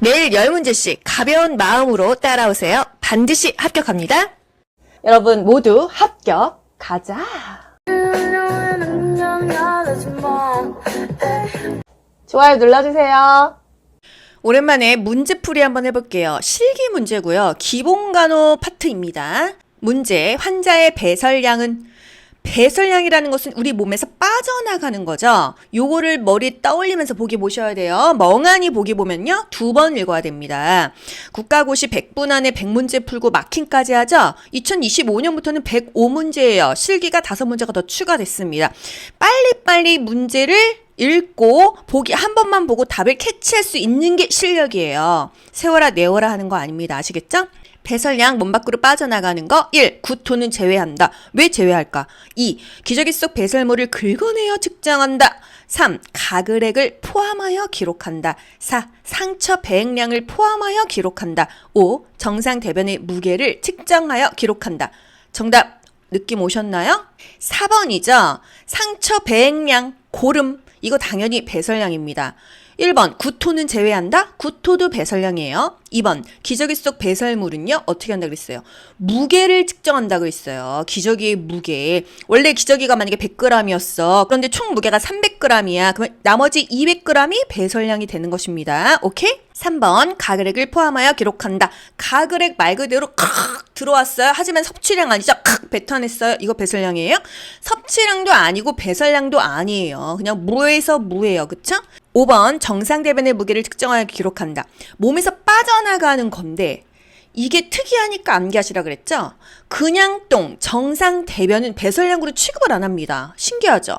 매일 열 문제씩 가벼운 마음으로 따라오세요. 반드시 합격합니다. 여러분 모두 합격 가자. 좋아요 눌러주세요. 오랜만에 문제풀이 한번 해볼게요. 실기 문제고요. 기본간호 파트입니다. 문제, 환자의 배설량은 배설량이라는 것은 우리 몸에서 빠져나가는 거죠. 요거를 머리 떠올리면서 보기 보셔야 돼요. 멍하니 보기 보면요. 두 번 읽어야 됩니다. 국가고시 100분 안에 100문제 풀고 마킹까지 하죠. 2025년부터는 105문제예요. 실기가 5문제가 더 추가됐습니다. 빨리빨리 문제를 읽고 보기 한 번만 보고 답을 캐치할 수 있는 게 실력이에요. 세워라 내워라 하는 거 아닙니다. 아시겠죠? 배설량 몸 밖으로 빠져나가는 거 1. 구토는 제외한다. 왜 제외할까? 2. 기저귀 속 배설물을 긁어내어 측정한다. 3. 가글액을 포함하여 기록한다. 4. 상처 배액량을 포함하여 기록한다. 5. 정상 대변의 무게를 측정하여 기록한다. 정답 느낌 오셨나요? 4번이죠. 상처 배액량 고름 이거 당연히 배설량입니다. 1번 구토는 제외한다? 구토도 배설량이에요. 2번 기저귀 속 배설물은요 어떻게 한다 그랬어요? 무게를 측정한다 그랬어요. 기저귀의 무게. 원래 기저귀가 만약에 100g이었어. 그런데 총 무게가 300g이야. 그러면 나머지 200g이 배설량이 되는 것입니다. 오케이? 3번 가글액을 포함하여 기록한다. 가글액 말 그대로 칵 들어왔어요. 하지만 섭취량 아니죠. 칵 뱉어냈어요. 이거 배설량이에요? 섭취량도 아니고 배설량도 아니에요. 그냥 무에서 무예요. 그쵸? 5번 정상 대변의 무게를 측정하여 기록한다. 몸에서 빠져나가는 건데 이게 특이하니까 암기하시라 그랬죠? 그냥 똥, 정상 대변은 배설량으로 취급을 안 합니다. 신기하죠?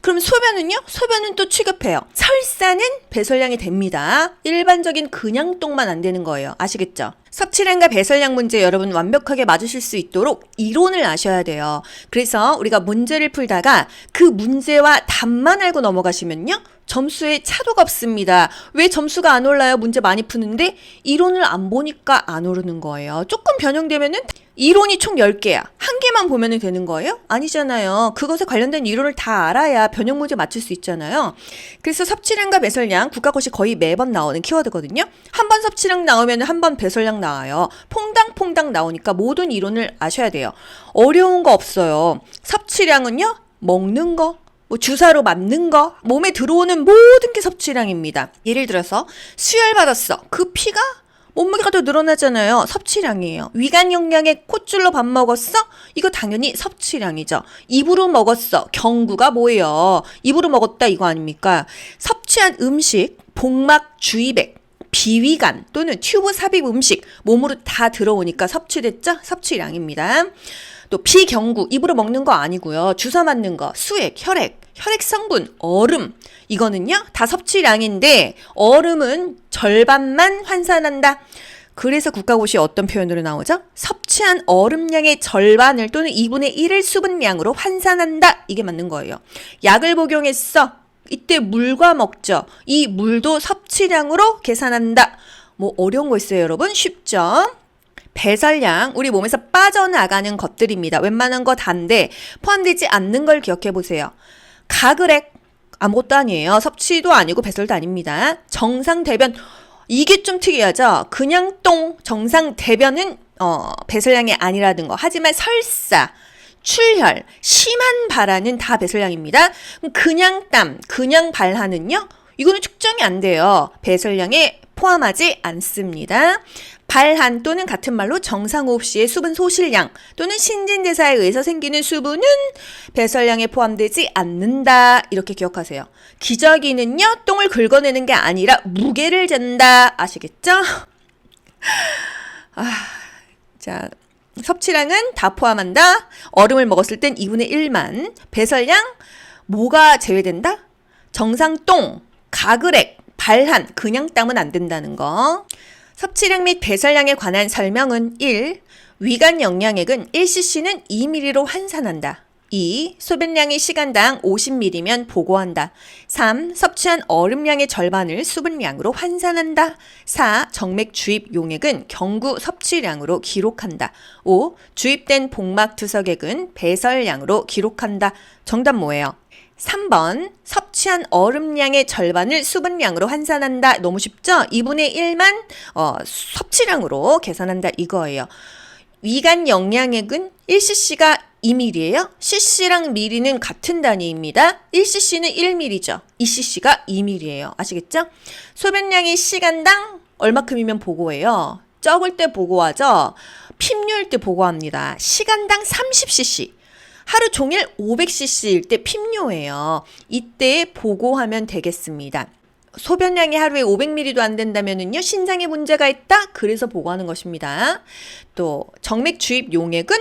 그럼 소변은요? 소변은 또 취급해요. 설사는 배설량이 됩니다. 일반적인 그냥 똥만 안 되는 거예요. 아시겠죠? 섭취량과 배설량 문제 여러분 완벽하게 맞으실 수 있도록 이론을 아셔야 돼요. 그래서 우리가 문제를 풀다가 그 문제와 답만 알고 넘어가시면요. 점수에 차도가 없습니다. 왜 점수가 안 올라요? 문제 많이 푸는데 이론을 안 보니까 안 오르는 거예요. 조금 변형되면은 이론이 총 10개야. 한 개만 보면 되는 거예요? 아니잖아요. 그것에 관련된 이론을 다 알아야 변형 문제 맞출 수 있잖아요. 그래서 섭취량과 배설량 국가고시 거의 매번 나오는 키워드거든요. 한 번 섭취량 나오면 한 번 배설량 나와요. 퐁당퐁당 나오니까 모든 이론을 아셔야 돼요. 어려운 거 없어요. 섭취량은요. 먹는 거, 뭐 주사로 맞는 거, 몸에 들어오는 모든 게 섭취량입니다. 예를 들어서 수혈 받았어. 그 피가 몸무게가 더 늘어나잖아요. 섭취량이에요. 위간 영양에 콧줄로 밥 먹었어? 이거 당연히 섭취량이죠. 입으로 먹었어. 경구가 뭐예요? 입으로 먹었다 이거 아닙니까? 섭취한 음식, 복막 주입액, 비위간 또는 튜브 삽입 음식 몸으로 다 들어오니까 섭취됐죠? 섭취량입니다. 또 비경구 입으로 먹는 거 아니고요. 주사 맞는 거, 수액, 혈액, 혈액 성분, 얼음 이거는요 다 섭취량인데 얼음은 절반만 환산한다. 그래서 국가고시 어떤 표현으로 나오죠? 섭취한 얼음량의 절반을 또는 2분의 1을 수분량으로 환산한다. 이게 맞는 거예요. 약을 복용했어. 이때 물과 먹죠. 이 물도 섭취량으로 계산한다. 뭐 어려운 거 있어요, 여러분? 쉽죠? 배설량, 우리 몸에서 빠져나가는 것들입니다. 웬만한 거 단데 포함되지 않는 걸 기억해 보세요. 가글액, 아무것도 아니에요. 섭취도 아니고 배설도 아닙니다. 정상 대변, 이게 좀 특이하죠? 그냥 똥, 정상 대변은 어, 배설량이 아니라는 거. 하지만 설사, 출혈, 심한 발하는 다 배설량입니다. 그냥 땀, 그냥 발하는요? 이거는 측정이 안 돼요. 배설량에 포함하지 않습니다. 발한 또는 같은 말로 정상호흡 시의 수분 소실량 또는 신진대사에 의해서 생기는 수분은 배설량에 포함되지 않는다. 이렇게 기억하세요. 기저귀는요, 똥을 긁어내는 게 아니라 무게를 잰다. 아시겠죠? 아, 자, 섭취량은 다 포함한다. 얼음을 먹었을 땐 2분의 1만. 배설량, 뭐가 제외된다? 정상 똥, 가글액, 발한, 그냥 땀은 안 된다는 거. 섭취량 및 배설량에 관한 설명은 1. 위간 영양액은 1cc는 2ml로 환산한다. 2. 소변량이 시간당 50ml면 보고한다. 3. 섭취한 얼음량의 절반을 수분량으로 환산한다. 4. 정맥 주입 용액은 경구 섭취량으로 기록한다. 5. 주입된 복막 투석액은 배설량으로 기록한다. 정답 뭐예요? 3번 섭취한 얼음량의 절반을 수분량으로 환산한다. 너무 쉽죠? 2분의 1만 어, 섭취량으로 계산한다 이거예요. 위간 영양액은 1cc가 2ml예요. cc랑 ml는 같은 단위입니다. 1cc는 1ml죠. 2cc가 2ml예요. 아시겠죠? 소변량이 시간당 얼마큼이면 보고해요. 적을 때 보고하죠. 핍류일 때 보고합니다. 시간당 30cc. 하루 종일 500cc일 때 핍류예요. 이때 보고하면 되겠습니다. 소변량이 하루에 500ml도 안 된다면은요 신장에 문제가 있다 그래서 보고하는 것입니다. 또 정맥 주입 용액은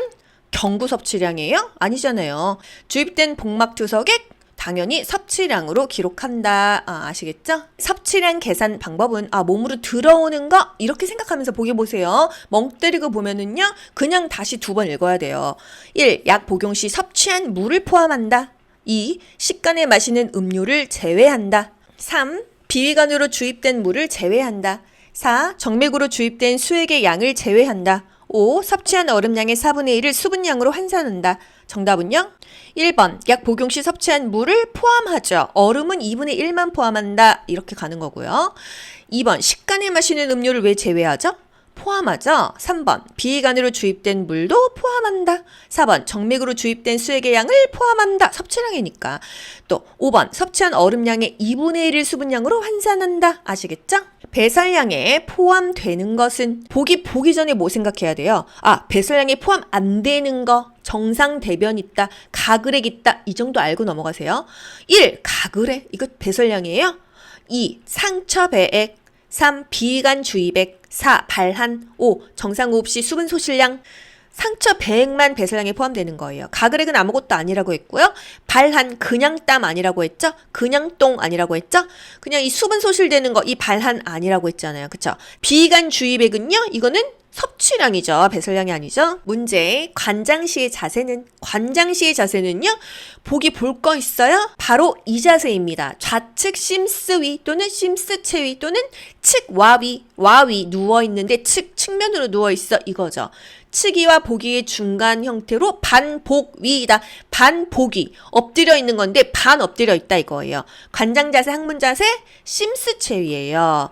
경구 섭취량이에요? 아니잖아요. 주입된 복막 투석액 당연히 섭취량으로 기록한다. 아, 아시겠죠? 섭취량 계산 방법은 아 몸으로 들어오는 거 이렇게 생각하면서 보게 보세요. 멍 때리고 보면은요 그냥 다시 두 번 읽어야 돼요. 1. 약 복용 시 섭취한 물을 포함한다. 2. 식간에 마시는 음료를 제외한다. 3. 비위관으로 주입된 물을 제외한다. 4. 정맥으로 주입된 수액의 양을 제외한다. 5. 섭취한 얼음량의 4분의 1을 수분량으로 환산한다. 정답은요? 1번. 약 복용 시 섭취한 물을 포함하죠. 얼음은 2분의 1만 포함한다. 이렇게 가는 거고요. 2번. 식간에 마시는 음료를 왜 제외하죠? 포함하죠. 3번. 비위관으로 주입된 물도 포함한다. 4번. 정맥으로 주입된 수액의 양을 포함한다. 섭취량이니까. 또 5번. 섭취한 얼음량의 2분의 1을 수분량으로 환산한다. 아시겠죠? 배설량에 포함되는 것은 보기 보기 전에 뭐 생각해야 돼요? 아, 배설량에 포함 안 되는 거. 정상 대변 있다. 가글액 있다. 이 정도 알고 넘어가세요. 1. 가글액. 이거 배설량이에요. 2. 상처 배액. 3. 비위관 주입액 4. 발한 5. 정상 호흡 시 수분 소실량 상처 배액만 배설량에 포함되는 거예요. 가글액은 아무것도 아니라고 했고요. 발한 그냥 땀 아니라고 했죠? 그냥 똥 아니라고 했죠? 그냥 이 수분 소실되는 거 이 발한 아니라고 했잖아요. 그쵸? 비관 주입액은요. 이거는 섭취량이죠. 배설량이 아니죠. 문제. 관장 시의 자세는 관장 시의 자세는요. 보기 볼 거 있어요? 바로 이 자세입니다. 좌측 심스 위 또는 심스 체위 또는 측 와위 와위 누워 있는데 측 측면으로 누워 있어 이거죠. 측이와 보기의 중간 형태로 반복위이다. 반복위 엎드려 있는 건데 반 엎드려 있다 이거예요. 관장 자세 항문 자세 심스 체위예요.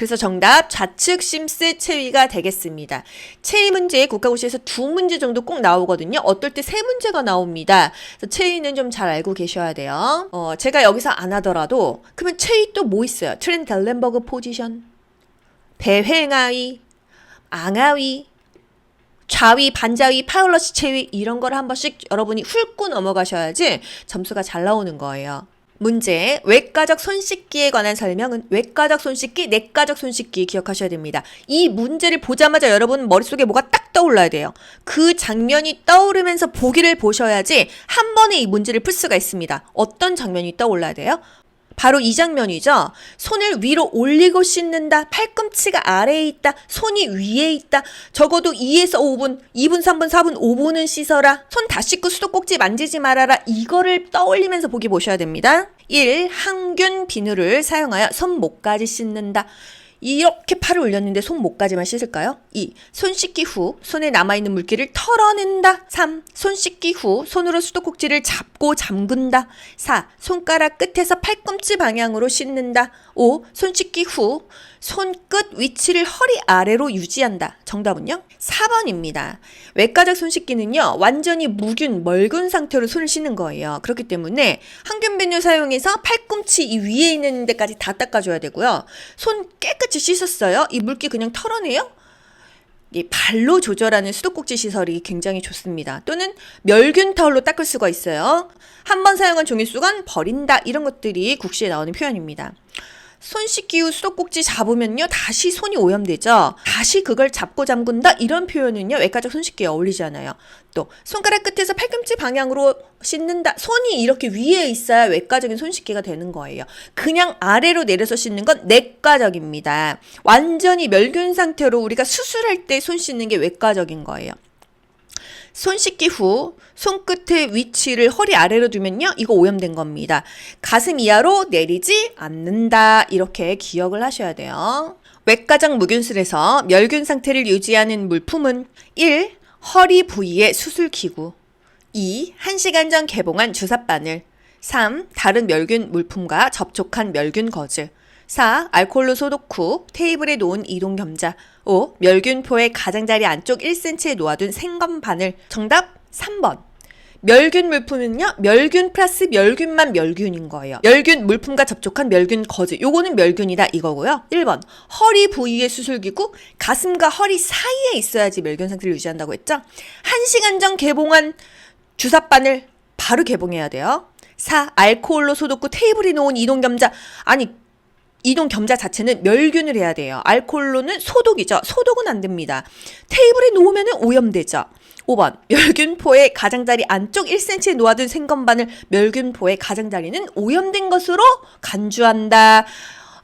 그래서 정답 좌측 심스 체위가 되겠습니다. 체위 문제 국가고시에서 두 문제 정도 꼭 나오거든요. 어떨 때 세 문제가 나옵니다. 그래서 체위는 좀 잘 알고 계셔야 돼요. 어, 제가 여기서 안 하더라도 그러면 체위 또 뭐 있어요? 트렌델렌버그 포지션, 배횡아위, 앙아위, 좌위, 반자위, 파울러시 체위 이런 걸 한 번씩 여러분이 훑고 넘어가셔야지 점수가 잘 나오는 거예요. 문제 외과적 손 씻기에 관한 설명은 외과적 손 씻기, 내과적 손 씻기 기억하셔야 됩니다. 이 문제를 보자마자 여러분 머릿속에 뭐가 딱 떠올라야 돼요. 그 장면이 떠오르면서 보기를 보셔야지 한 번에 이 문제를 풀 수가 있습니다. 어떤 장면이 떠올라야 돼요? 바로 이 장면이죠. 손을 위로 올리고 씻는다. 팔꿈치가 아래에 있다. 손이 위에 있다. 적어도 2에서 5분, 2분, 3분, 4분, 5분은 씻어라. 손 다 씻고 수도꼭지 만지지 말아라. 이거를 떠올리면서 보기 보셔야 됩니다. 1. 항균 비누를 사용하여 손목까지 씻는다. 이렇게 팔을 올렸는데 손목까지만 씻을까요? 2. 손 씻기 후 손에 남아있는 물기를 털어낸다. 3. 손 씻기 후 손으로 수도꼭지를 잡고 잠근다. 4. 손가락 끝에서 팔꿈치 방향으로 씻는다. 5. 손 씻기 후 손끝 위치를 허리 아래로 유지한다. 정답은요? 4번입니다. 외과적 손 씻기는요, 완전히 무균, 멀군 상태로 손을 씻는 거예요. 그렇기 때문에 항균 비누 사용해서 팔꿈치 이 위에 있는 데까지 다 닦아줘야 되고요. 손 깨끗이 씻었어요. 이 물기 그냥 털어내요? 이 발로 조절하는 수도꼭지 시설이 굉장히 좋습니다. 또는 멸균 타올로 닦을 수가 있어요. 한 번 사용한 종이수건 버린다. 이런 것들이 국시에 나오는 표현입니다. 손 씻기 후 수도꼭지 잡으면요 다시 손이 오염되죠. 다시 그걸 잡고 잠근다 이런 표현은요 외과적 손 씻기에 어울리지 않아요. 또 손가락 끝에서 팔꿈치 방향으로 씻는다. 손이 이렇게 위에 있어야 외과적인 손 씻기가 되는 거예요. 그냥 아래로 내려서 씻는 건 내과적입니다. 완전히 멸균 상태로 우리가 수술할 때 손 씻는 게 외과적인 거예요. 손 씻기 후 손끝의 위치를 허리 아래로 두면요. 이거 오염된 겁니다. 가슴 이하로 내리지 않는다. 이렇게 기억을 하셔야 돼요. 외과적 무균술에서 멸균 상태를 유지하는 물품은 1. 허리 부위의 수술 기구 2. 1시간 전 개봉한 주사바늘 3. 다른 멸균 물품과 접촉한 멸균 거즈. 4. 알코올로 소독 후 테이블에 놓은 이동 겸자. 5. 멸균포의 가장자리 안쪽 1cm에 놓아둔 생검 바늘. 정답 3번. 멸균 물품은요, 멸균 플러스 멸균만 멸균인 거예요. 멸균 물품과 접촉한 멸균 거즈. 요거는 멸균이다 이거고요. 1번. 허리 부위의 수술기구, 가슴과 허리 사이에 있어야지 멸균 상태를 유지한다고 했죠? 1시간 전 개봉한 주사바늘 바로 개봉해야 돼요. 4. 알코올로 소독 후 테이블에 놓은 이동 겸자. 아니, 이동 겸자 자체는 멸균을 해야 돼요. 알코올로는 소독이죠. 소독은 안 됩니다. 테이블에 놓으면 오염되죠. 5번 멸균포의 가장자리 안쪽 1cm에 놓아둔 생건반을 멸균포의 가장자리는 오염된 것으로 간주한다.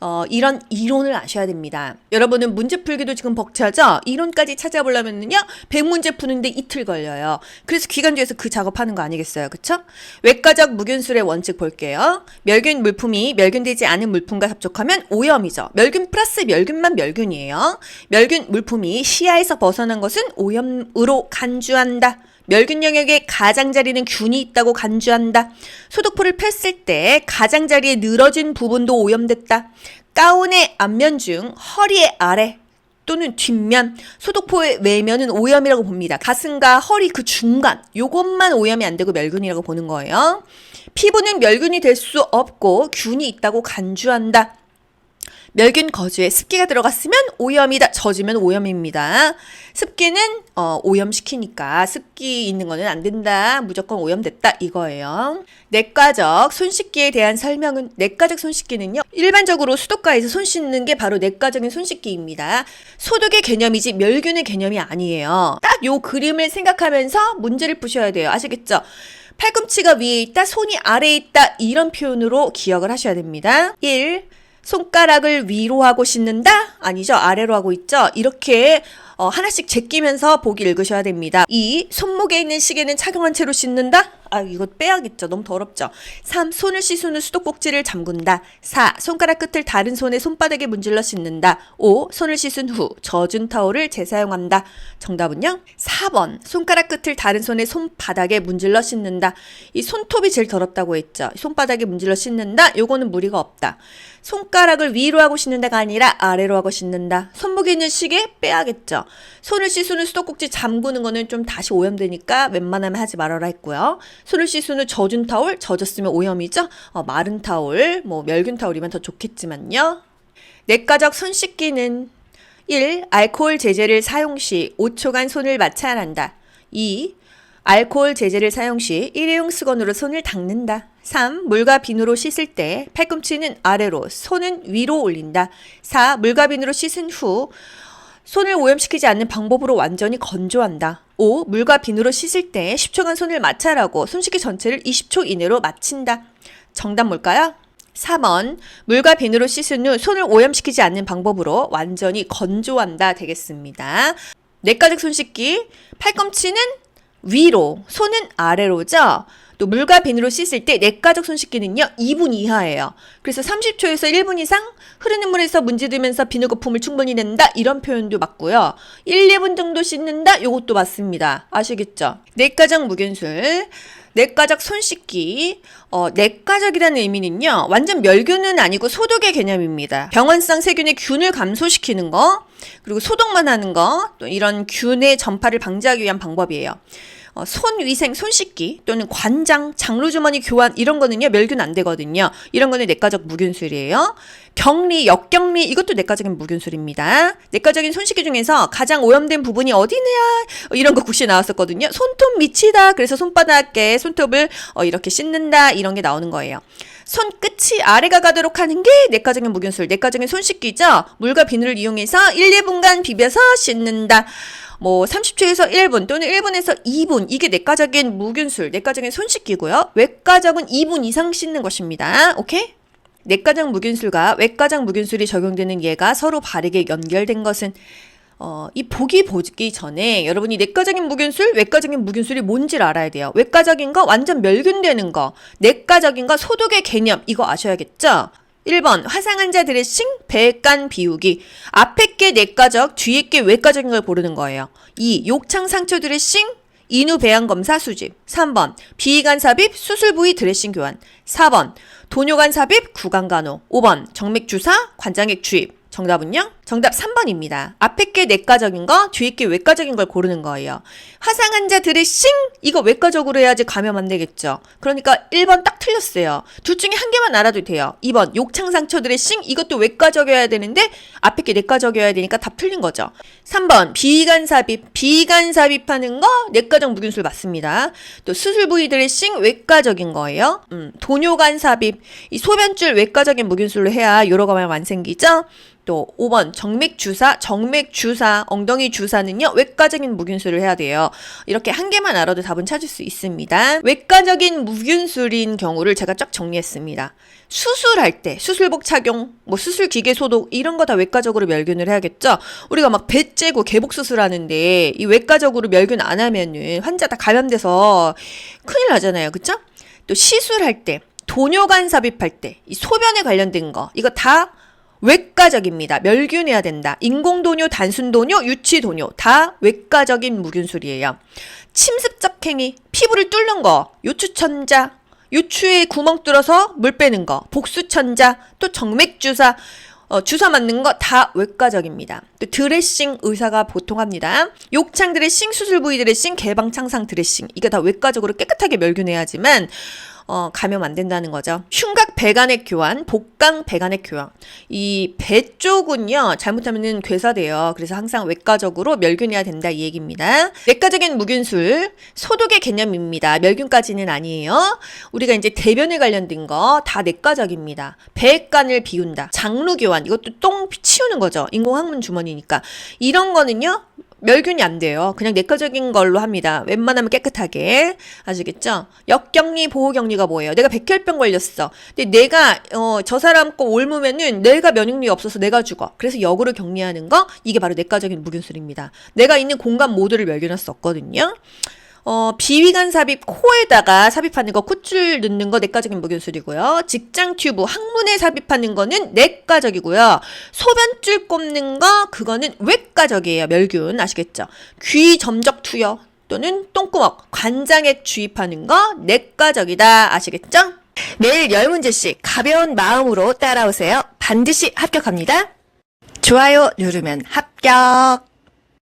어, 이런 이론을 아셔야 됩니다. 여러분은 문제 풀기도 지금 벅차죠? 이론까지 찾아보려면요, 100문제 푸는데 이틀 걸려요. 그래서 기간주에서 그 작업하는 거 아니겠어요? 그쵸? 외과적 무균술의 원칙 볼게요. 멸균 물품이 멸균되지 않은 물품과 접촉하면 오염이죠. 멸균 플러스 멸균만 멸균이에요. 멸균 물품이 시야에서 벗어난 것은 오염으로 간주한다. 멸균 영역에 가장자리는 균이 있다고 간주한다. 소독포를 폈을 때 가장자리에 늘어진 부분도 오염됐다. 가운의 앞면 중 허리의 아래 또는 뒷면, 소독포의 외면은 오염이라고 봅니다. 가슴과 허리 그 중간, 요것만 오염이 안 되고 멸균이라고 보는 거예요. 피부는 멸균이 될 수 없고 균이 있다고 간주한다. 멸균 거즈에 습기가 들어갔으면 오염이다. 젖으면 오염입니다. 습기는 어, 오염시키니까 습기 있는 거는 안 된다. 무조건 오염됐다. 이거예요. 내과적 손 씻기에 대한 설명은 내과적 손 씻기는요. 일반적으로 수도가에서 손 씻는 게 바로 내과적인 손 씻기입니다. 소독의 개념이지 멸균의 개념이 아니에요. 딱 요 그림을 생각하면서 문제를 푸셔야 돼요. 아시겠죠? 팔꿈치가 위에 있다, 손이 아래에 있다, 이런 표현으로 기억을 하셔야 됩니다. 1. 손가락을 위로 하고 씻는다? 아니죠. 아래로 하고 있죠. 이렇게 어, 하나씩 제끼면서 보기 읽으셔야 됩니다. 2. 손목에 있는 시계는 착용한 채로 씻는다? 아, 이거 빼야겠죠. 너무 더럽죠. 3. 손을 씻은 후 수도꼭지를 잠근다. 4. 손가락 끝을 다른 손의 손바닥에 문질러 씻는다. 5. 손을 씻은 후 젖은 타올을 재사용한다. 정답은요? 4번. 손가락 끝을 다른 손의 손바닥에 문질러 씻는다. 이 손톱이 제일 더럽다고 했죠. 손바닥에 문질러 씻는다. 요거는 무리가 없다. 손가락을 위로 하고 씻는다가 아니라 아래로 하고 씻는다. 손목에 있는 시계 빼야겠죠. 손을 씻은 후 수도꼭지 잠그는 거는 좀 다시 오염되니까 웬만하면 하지 말아라 했고요. 손을 씻은 후 젖은 타올, 젖었으면 오염이죠. 어, 마른 타올, 뭐 멸균 타올이면 더 좋겠지만요. 내과적 손 씻기는 1. 알코올 제제를 사용 시 5초간 손을 마찰한다. 2. 알코올 제제를 사용 시 일회용 수건으로 손을 닦는다. 3. 물과 비누로 씻을 때 팔꿈치는 아래로, 손은 위로 올린다. 4. 물과 비누로 씻은 후 손을 오염시키지 않는 방법으로 완전히 건조한다. 5. 물과 비누로 씻을 때 10초간 손을 마찰하고 손 씻기 전체를 20초 이내로 마친다. 정답 뭘까요? 3번. 물과 비누로 씻은 후 손을 오염시키지 않는 방법으로 완전히 건조한다 되겠습니다. 내과적 손 씻기. 팔꿈치는 위로, 손은 아래로죠? 또 물과 비누로 씻을 때 내과적 손 씻기는요 2분 이하예요. 그래서 30초에서 1분 이상 흐르는 물에서 문지르면서 비누 거품을 충분히 낸다 이런 표현도 맞고요. 1, 2분 정도 씻는다 요것도 맞습니다. 아시겠죠? 내과적 무균술 내과적 손 씻기. 어, 내과적이라는 의미는요, 완전 멸균은 아니고 소독의 개념입니다. 병원성 세균의 균을 감소시키는 거, 그리고 소독만 하는 거, 또 이런 균의 전파를 방지하기 위한 방법이에요. 어, 손 위생, 손 씻기 또는 관장, 장루주머니 교환 이런 거는요 멸균 안 되거든요. 이런 거는 내과적 무균술이에요. 격리, 역격리 이것도 내과적인 무균술입니다. 내과적인 손 씻기 중에서 가장 오염된 부분이 어디냐 어, 이런 거 국시 나왔었거든요. 손톱 밑이다. 그래서 손바닥에 손톱을 어, 이렇게 씻는다 이런 게 나오는 거예요. 손 끝이 아래가 가도록 하는 게 내과적인 무균술, 내과적인 손 씻기죠. 물과 비누를 이용해서 1, 2분간 비벼서 씻는다. 뭐 30초에서 1분 또는 1분에서 2분 이게 내과적인 무균술, 내과적인 손 씻기고요. 외과적은 2분 이상 씻는 것입니다. 오케이? 내과적 무균술과 외과적 무균술이 적용되는 예가 서로 바르게 연결된 것은 어, 이 보기 보기 전에 여러분이 내과적인 무균술, 외과적인 무균술이 뭔지를 알아야 돼요. 외과적인 거 완전 멸균되는 거, 내과적인 거 소독의 개념 이거 아셔야겠죠? 1번 화상 환자 드레싱, 배간 비우기. 앞에 게 내과적, 뒤에 게 외과적인 걸 고르는 거예요. 2. 욕창 상처 드레싱, 인후 배양 검사 수집. 3번 비관 삽입 수술 부위 드레싱 교환. 4번 도뇨관 삽입 구강 간호. 5번 정맥 주사 관장액 주입. 정답은요? 정답 3번입니다. 앞에 게 내과적인 거, 뒤에 게 외과적인 걸 고르는 거예요. 화상 환자 드레싱 이거 외과적으로 해야지 감염 안 되겠죠. 그러니까 1번 딱 틀렸어요. 둘 중에 한 개만 알아도 돼요. 2번 욕창 상처 드레싱 이것도 외과적이어야 되는데 앞에 게 내과적이어야 되니까 답 틀린 거죠. 3번 비관 삽입 비관 삽입하는 거 내과적 무균술 맞습니다. 또 수술 부위 드레싱 외과적인 거예요. 음, 도뇨관 삽입 이 소변줄 외과적인 무균술로 해야 요로 가면 완생기죠. 또 5번 정맥 주사, 정맥 주사, 엉덩이 주사는요. 외과적인 무균술을 해야 돼요. 이렇게 한 개만 알아도 답은 찾을 수 있습니다. 외과적인 무균술인 경우를 제가 쫙 정리했습니다. 수술할 때 수술복 착용, 뭐 수술 기계 소독 이런 거 다 외과적으로 멸균을 해야겠죠. 우리가 막 배 째고 개복 수술하는데 이 외과적으로 멸균 안 하면은 환자 다 감염돼서 큰일 나잖아요. 그쵸? 또 시술할 때 도뇨관 삽입할 때 이 소변에 관련된 거 이거 다 외과적입니다. 멸균해야 된다. 인공도뇨, 단순도뇨, 유치도뇨 다 외과적인 무균술이에요. 침습적 행위, 피부를 뚫는 거, 요추천자, 요추에 구멍 뚫어서 물 빼는 거, 복수천자, 또 정맥주사, 어, 주사 맞는 거 다 외과적입니다. 또 드레싱 의사가 보통 합니다. 욕창 드레싱, 수술 부위 드레싱, 개방 창상 드레싱 이게 다 외과적으로 깨끗하게 멸균해야지만 어, 감염 안 된다는 거죠. 흉곽 배관액 교환, 복강 배관액 교환. 이 배 쪽은요, 잘못하면은 괴사돼요. 그래서 항상 외과적으로 멸균해야 된다 이 얘기입니다. 외과적인 무균술, 소독의 개념입니다. 멸균까지는 아니에요. 우리가 이제 대변에 관련된 거 다 내과적입니다. 배관을 비운다. 장루 교환, 이것도 똥 치우는 거죠. 인공항문 주머니니까. 이런 거는요, 멸균이 안 돼요. 그냥 내과적인 걸로 합니다. 웬만하면 깨끗하게. 아시겠죠? 역격리, 보호격리가 뭐예요? 내가 백혈병 걸렸어. 근데 내가, 어, 저 사람 거 옮으면은 내가 면역력이 없어서 내가 죽어. 그래서 역으로 격리하는 거, 이게 바로 내과적인 무균술입니다. 내가 있는 공간 모두를 멸균할 수 없거든요. 어, 비위관 삽입 코에다가 삽입하는 거 콧줄 넣는 거 내과적인 무균술이고요. 직장 튜브 항문에 삽입하는 거는 내과적이고요. 소변줄 꼽는 거 그거는 외과적이에요. 멸균 아시겠죠? 귀 점적 투여 또는 똥구멍 관장액 주입하는 거 내과적이다 아시겠죠? 내일 열 문제씩 가벼운 마음으로 따라오세요. 반드시 합격합니다. 좋아요 누르면 합격.